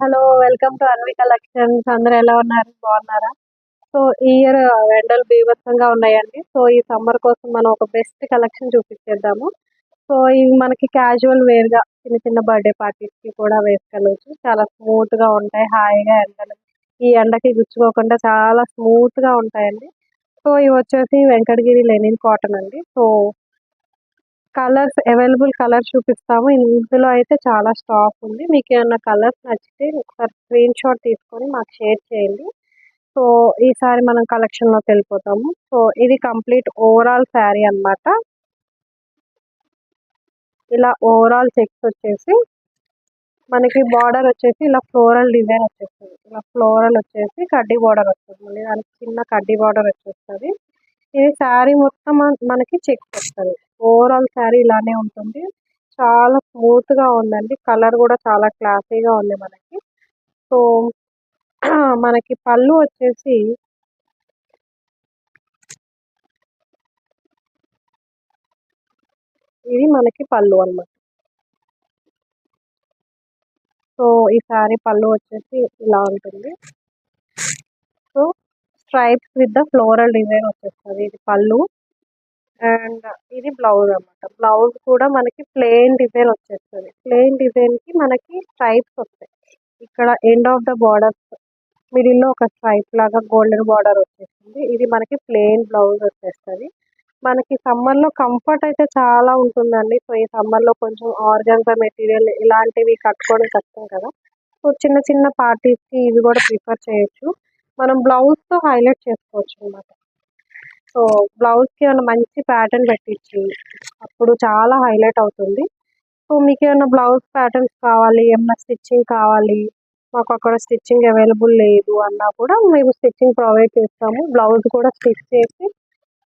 Hello welcome to Anvi collections. అందరు ఎలా ఉన్నారు? బాగున్నారా? సో ఈ ఇయర్ ఎండలు బీభత్సంగా ఉన్నాయండి. సో ఈ సమ్మర్ కోసం మనం ఒక బెస్ట్ కలెక్షన్ చూపించేద్దాము. సో ఇవి మనకి క్యాజువల్ వేర్గా చిన్న చిన్న బర్త్డే పార్టీస్కి కూడా వేసుకోవచ్చు. చాలా స్మూత్గా ఉంటాయి. హాయిగా ఎండలు. ఈ ఎండకి గుచ్చుకోకుండా చాలా స్మూత్గా ఉంటాయండి. సో ఇవి వచ్చేసి వెంకటగిరి లెనిన్ కాటన్ అండి. సో కలర్స్ అవైలబుల్ కలర్స్ చూపిస్తాము. ఇందులో అయితే చాలా స్టాక్ ఉంది. మీకు ఏమైనా కలర్స్ నచ్చితే ఒకసారి స్క్రీన్ షాట్ తీసుకొని మాకు షేర్ చేయండి. సో ఈసారి మనం కలెక్షన్లోకి వెళ్ళిపోతాము. సో ఇది కంప్లీట్ ఓవరాల్ శారీ అన్నమాట. ఇలా ఓవరాల్ చెక్స్ వచ్చేసి మనకి బార్డర్ వచ్చేసి ఇలా ఫ్లోరల్ డిజైన్ వచ్చేస్తుంది. ఇలా ఫ్లోరల్ వచ్చేసి కడ్డీ బార్డర్ వస్తుంది. మళ్ళీ దానికి చిన్న కడ్డీ బార్డర్ వచ్చేస్తుంది. ఇది శారీ మొత్తం మనకి చెక్ చేస్తుంది ఓవరాల్ శారీ ఇలానే ఉంటుంది. చాలా స్మూత్గా ఉందండి. కలర్ కూడా చాలా క్లాసీగా ఉంది మనకి. సో మనకి పళ్ళు వచ్చేసి ఇది మనకి పళ్ళు అన్నమాట. సో ఈ శారీ పళ్ళు వచ్చేసి ఇలా ఉంటుంది. So stripes with the floral design వచ్చేస్తుంది. ఇది పళ్ళు అండ్ ఇది బ్లౌజ్ అన్నమాట. బ్లౌజ్ కూడా మనకి ప్లెయిన్ డిజైన్ వచ్చేస్తుంది. ప్లెయిన్ డిజైన్కి మనకి స్ట్రైప్స్ వస్తాయి. ఇక్కడ ఎండ్ ఆఫ్ ద బార్డర్స్ మిడిల్లో ఒక స్ట్రైప్ లాగా గోల్డెన్ బార్డర్ వచ్చేస్తుంది. ఇది మనకి ప్లెయిన్ బ్లౌజ్ వచ్చేస్తుంది. మనకి సమ్మర్లో కంఫర్ట్ అయితే చాలా ఉంటుందండి. సో ఈ సమ్మర్లో కొంచెం ఆర్గన్జా మెటీరియల్ ఇలాంటివి కట్టుకోవడం కష్టం కదా. సో చిన్న చిన్న పార్టీస్కి ఇవి కూడా ప్రిఫర్ చేయొచ్చు. మనం బ్లౌజ్తో హైలైట్ చేసుకోవచ్చు అనమాట సో బ్లౌజ్కి ఏమైనా మంచి ప్యాటర్న్ పెట్టించి అప్పుడు చాలా హైలైట్ అవుతుంది. సో మీకు ఏమైనా బ్లౌజ్ ప్యాటర్న్స్ కావాలి ఏమైనా స్టిచ్చింగ్ కావాలి మాకు అక్కడ స్టిచ్చింగ్ అవైలబుల్ లేదు అన్నా కూడా మేము స్టిచ్చింగ్ ప్రొవైడ్ చేస్తాము. బ్లౌజ్ కూడా స్టిచ్ చేసి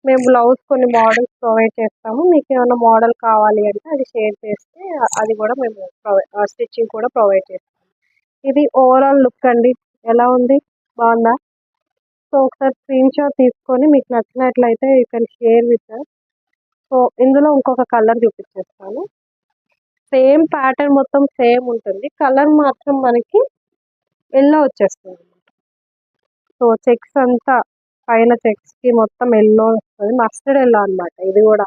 మేము బ్లౌజ్ కొన్ని మోడల్స్ ప్రొవైడ్ చేస్తాము. మీకు ఏమైనా మోడల్ కావాలి అంటే అది షేర్ చేస్తే అది కూడా మేము ప్రొవైడ్ స్టిచ్చింగ్ కూడా ప్రొవైడ్ చేస్తాము. ఇది ఓవరాల్ లుక్ అండి. ఎలా ఉంది? బాగుందా? సో ఒకసారి స్క్రీన్ షాట్ తీసుకొని మీకు నచ్చినట్లయితే you can share with so ఇందులో ఇంకొక కలర్ చూపించేస్తాను. సేమ్ ప్యాటర్న్ మొత్తం సేమ్ ఉంటుంది. కలర్ మాత్రం మనకి ఎల్లో వచ్చేస్తుంది అనమాట సో చెక్స్ అంతా పైన చెక్స్కి మొత్తం ఎల్లో వస్తుంది. మస్టర్డ్ ఎల్లో అన్నమాట. ఇది కూడా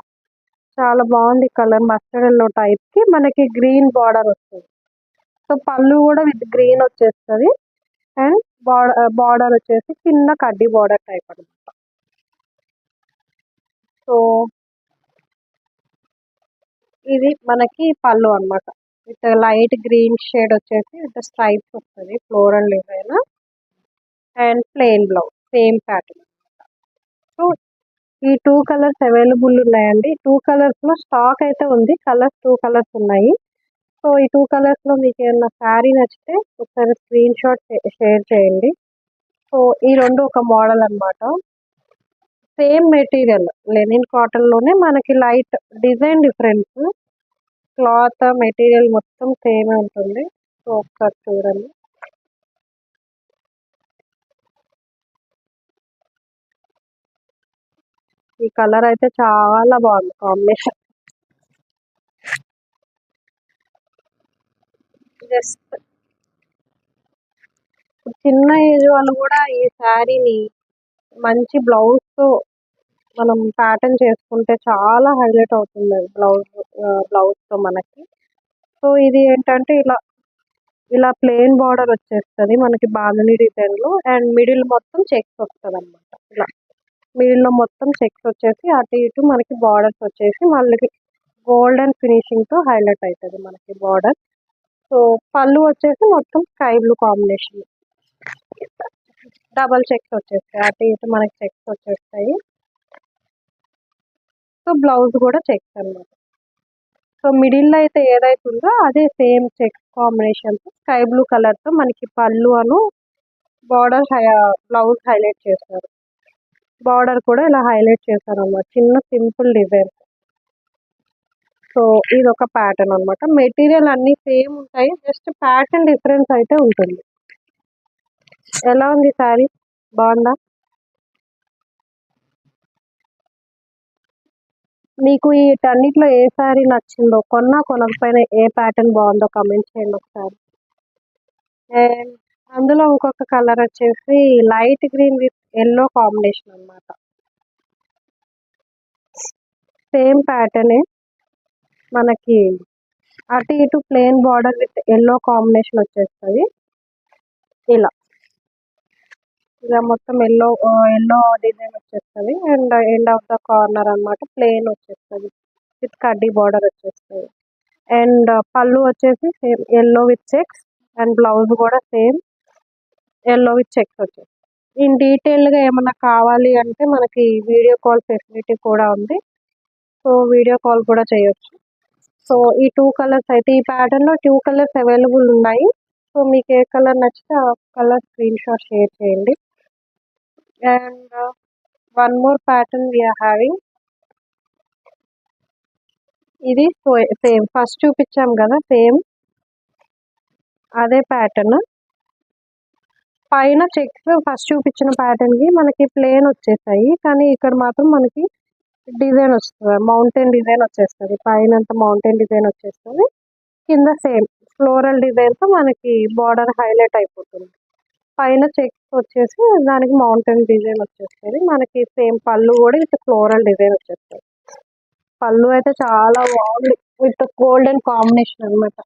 చాలా బాగుంది కలర్ మస్టర్డ్ ఎల్లో టైప్కి మనకి గ్రీన్ బార్డర్ వస్తుంది. సో పళ్ళు కూడా విత్ గ్రీన్ వచ్చేస్తుంది. అండ్ బార్డర్ బార్డర్ వచ్చేసి చిన్న కడ్డీ బార్డర్ టైప్ అనమాట సో ఇది మనకి పళ్ళు అన్నమాట. విత్ లైట్ గ్రీన్ షేడ్ వచ్చేసి విత్ స్ట్రైప్స్ వస్తుంది floral design. And plain blouse same pattern so ఈ టూ కలర్స్ అవైలబుల్ ఉన్నాయండి. టూ కలర్స్లో స్టాక్ అయితే ఉంది. కలర్స్ టూ కలర్స్ ఉన్నాయి. సో ఈ టూ కలర్స్లో మీకు ఏమన్నా శారీ నచ్చితే ఒకసారి స్క్రీన్ షాట్ షేర్ చేయండి. సో ఈ రెండు ఒక మోడల్ అనమాట సేమ్ మెటీరియల్ లెనిన్ కాటన్లోనే మనకి light design difference cloth material మొత్తం సేమ్ ఉంటుంది. సో ఒకసారి చూడండి. ఈ కలర్ అయితే చాలా బాగుంది కాంబినేషన్. చేస్తారు. చిన్న ఏజ్ వాళ్ళు కూడా ఈ శారీని మంచి బ్లౌజ్తో మనం ప్యాటర్న్ చేసుకుంటే చాలా హైలైట్ అవుతుంది బ్లౌజ్ బ్లౌజ్తో మనకి. సో ఇది ఏంటంటే ఇలా ఇలా ప్లెయిన్ బార్డర్ వచ్చేస్తుంది మనకి బాగుని డిజైన్లో అండ్ మిడిల్ మొత్తం చెక్స్ వస్తుంది అనమాట ఇలా మిడిల్లో మొత్తం చెక్స్ వచ్చేసి అటు ఇటు మనకి బార్డర్స్ వచ్చేసి మళ్ళీ గోల్డెన్ ఫినిషింగ్తో హైలైట్ అవుతుంది మనకి బార్డర్. సో పళ్ళు వచ్చేసి మొత్తం sky blue combination. Double checks వచ్చేస్తాయి. అటు ఇటు మనకి చెక్స్ వచ్చేస్తాయి. సో బ్లౌజ్ కూడా చెక్స్ అన్నమాట. సో మిడిల్లో అయితే ఏదైతే ఉందో అదే same checks combination. Sky blue కలర్తో మనకి పళ్ళు అను బార్డర్ బ్లౌజ్ హైలైట్ చేస్తారు. బార్డర్ కూడా ఇలా హైలైట్ చేస్తారు అన్నమాట చిన్న సింపుల్ డిజైన్. సో ఇది ఒక ప్యాటర్న్ అన్నమాట. మెటీరియల్ అన్ని సేమ్ ఉంటాయి జస్ట్ ప్యాటర్న్ డిఫరెన్స్ అయితే ఉంటుంది. ఎలా ఉంది సారీ బాగుందా? మీకు వీటన్నిటిలో ఏ శారీ నచ్చిందో కొన్నా కొనకపోయినా ఏ ప్యాటర్న్ బాగుందో కమెంట్ చేయండి ఒకసారి. అండ్ అందులో ఇంకొక కలర్ వచ్చేసి light green with yellow combination అన్నమాట. సేమ్ ప్యాటర్నే మనకి అటు ఇటు plain border with yellow combination వచ్చేస్తుంది. ఇలా. ఇలా మొత్తం ఎల్లో ఎల్లో డిజైన్ వచ్చేస్తుంది. And end of the corner అన్నమాట ప్లెయిన్ వచ్చేస్తుంది. విత్ కడ్డీ బార్డర్ వచ్చేస్తుంది. అండ్ పళ్ళు వచ్చేసి same yellow with checks and blouse కూడా సేమ్ ఎల్లో విత్ చెక్స్ వచ్చేసి ఇన్ డీటెయిల్గా ఏమన్నా కావాలి అంటే మనకి వీడియో కాల్ ఫెసిలిటీ కూడా ఉంది. సో వీడియో కాల్ కూడా చేయొచ్చు. సో ఈ టూ కలర్స్ అయితే ఈ ప్యాటర్న్లో టూ కలర్స్ అవైలబుల్ ఉన్నాయి. సో మీకు ఏ కలర్ నచ్చితే ఆ కలర్ స్క్రీన్ షాట్ షేర్ చేయండి. And one more pattern we are having ఇది సేమ్ ఫస్ట్ చూపించాం కదా సేమ్ అదే ప్యాటర్న్ పైన చెక్స్ ఫస్ట్ చూపించిన ప్యాటర్న్కి మనకి ప్లేన్ వచ్చేసాయి. కానీ ఇక్కడ మాత్రం మనకి డిజైన్ వస్తుంది. మౌంటైన్ డిజైన్ వచ్చేస్తుంది. పైన అంతా మౌంటైన్ డిజైన్ వచ్చేస్తుంది. కింద సేమ్ ఫ్లోరల్ డిజైన్తో మనకి బార్డర్ హైలైట్ అయిపోతుంది. పైన చెక్స్ వచ్చేసి దానికి మౌంటైన్ డిజైన్ వచ్చేస్తుంది. మనకి సేమ్ పళ్ళు కూడా ఇట్లా ఫ్లోరల్ డిజైన్ వచ్చేస్తుంది పళ్ళు అయితే చాలా బాగుంది. విత్ గోల్డెన్ కాంబినేషన్ అనమాట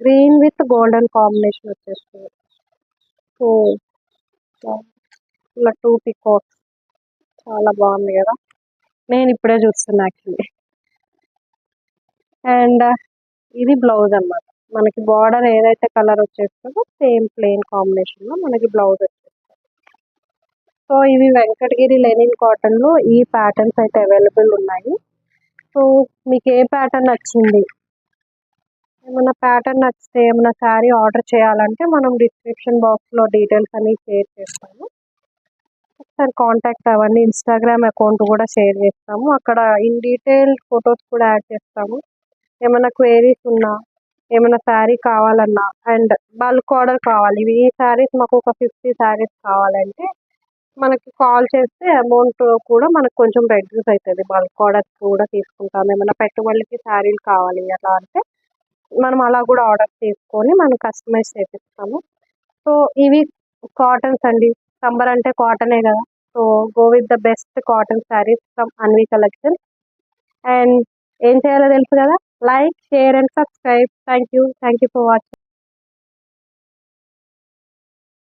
గ్రీన్ విత్ గోల్డెన్ కాంబినేషన్ వచ్చేస్తుంది. సో ఇలా టూ పికాక్స్. చాలా బాగుంది కదా. నేను ఇప్పుడే చూస్తున్నా యాక్చువల్లీ అండ్ uh, ఇది బ్లౌజ్ అన్నమాట. మనకి బార్డర్ ఏదైతే కలర్ వచ్చేస్తుందో సేమ్ ప్లెయిన్ కాంబినేషన్లో మనకి బ్లౌజ్ వచ్చేస్తుంది. సో ఇవి వెంకటగిరి లెనిన్ కాటన్లో ఈ ప్యాటర్న్స్ అయితే అవైలబుల్ ఉన్నాయి. సో మీకు ఏ ప్యాటర్న్ నచ్చింది? ఏమైనా ప్యాటర్న్ నచ్చితే ఏమైనా శారీ ఆర్డర్ చేయాలంటే మనం డిస్క్రిప్షన్ బాక్స్లో డీటెయిల్స్ అనేవి షేర్ చేస్తాము ఒకసారి కాంటాక్ట్ అవన్నీ ఇన్స్టాగ్రామ్ అకౌంట్ కూడా షేర్ చేస్తాము. అక్కడ ఇన్ డీటెయిల్ ఫొటోస్ కూడా యాడ్ చేస్తాము. ఏమైనా క్వేరీస్ ఉన్నా ఏమైనా శారీ కావాలన్నా అండ్ బల్క్ ఆర్డర్ కావాలి. ఇవి ఈ శారీస్ మాకు ఒక ఫిఫ్టీ శారీస్ కావాలంటే మనకి కాల్ చేస్తే అమౌంట్ కూడా మనకు కొంచెం రెడ్యూస్ అవుతుంది బల్క్ ఆర్డర్స్ కూడా తీసుకుంటాం ఏమైనా పెట్టుబడులకి శారీలు కావాలి అలా అంటే మనం అలా కూడా ఆర్డర్ తీసుకొని మనం కస్టమైజ్ చేపిస్తాము. సో ఇవి కాటన్స్ అండి. సమ్మర్ అంటే కాటనే కదా. So go with the best cotton saris from Anvi collection and ఏం చేయాలో తెలుసు కదా? Like share and subscribe thank you thank you for watching